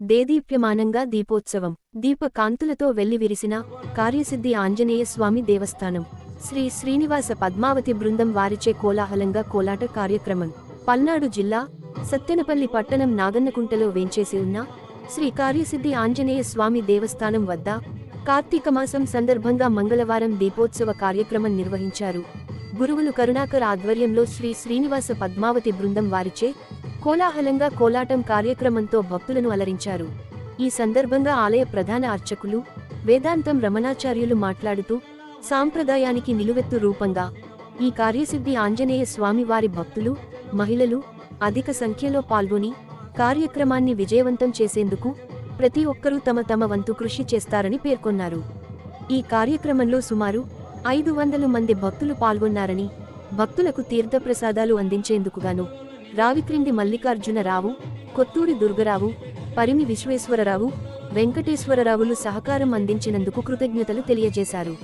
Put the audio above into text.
దేదీప్యమానంగా దీపోత్సవం. దీపకాంతులతో వెల్లివిరిసిన కార్యసిద్ధి ఆంజనేయ స్వామి దేవస్థానం. శ్రీ శ్రీనివాస పద్మావతి బృందం వారిచే కోలాహలంగా కోలాట కార్యక్రమం. పల్నాడు జిల్లా సత్తెనపల్లి పట్టణం నాగన్నకుంటలో వేంచేసి ఉన్న శ్రీ కార్యసిద్ధి ఆంజనేయ స్వామి దేవస్థానం వద్ద కార్తీక మాసం సందర్భంగా మంగళవారం దీపోత్సవ కార్యక్రమం నిర్వహించారు. గురువులు కరుణాకర్ ఆధ్వర్యంలో శ్రీ శ్రీనివాస పద్మావతి బృందం వారిచే కోలాహలంగా కోలాటం కార్యక్రమంతో భక్తులను అలరించారు. ఈ సందర్భంగా ఆలయ ప్రధాన అర్చకులు వేదాంతం రమణాచార్యులు మాట్లాడుతూ సాంప్రదాయానికి నిలువెత్తు రూపంగా ఈ కార్యసిద్ధి ఆంజనేయ స్వామి వారి భక్తులు మహిళలు అధిక సంఖ్యలో పాల్గొని కార్యక్రమాన్ని విజయవంతం చేసేందుకు ప్రతి ఒక్కరూ తమ తమ వంతు కృషి చేస్తారని పేర్కొన్నారు. ఈ కార్యక్రమంలో సుమారు ఐదు వందల మంది భక్తులు పాల్గొన్నారని భక్తులకు తీర్థప్రసాదాలు అందించేందుకుగాను రావిక్రింది మల్లికార్జునరావు కొత్తూరి దుర్గరావు పరిమి విశ్వేశ్వరరావు వెంకటేశ్వరరావులు సహకారం అందించినందుకు కృతజ్ఞతలు తెలియజేశారు.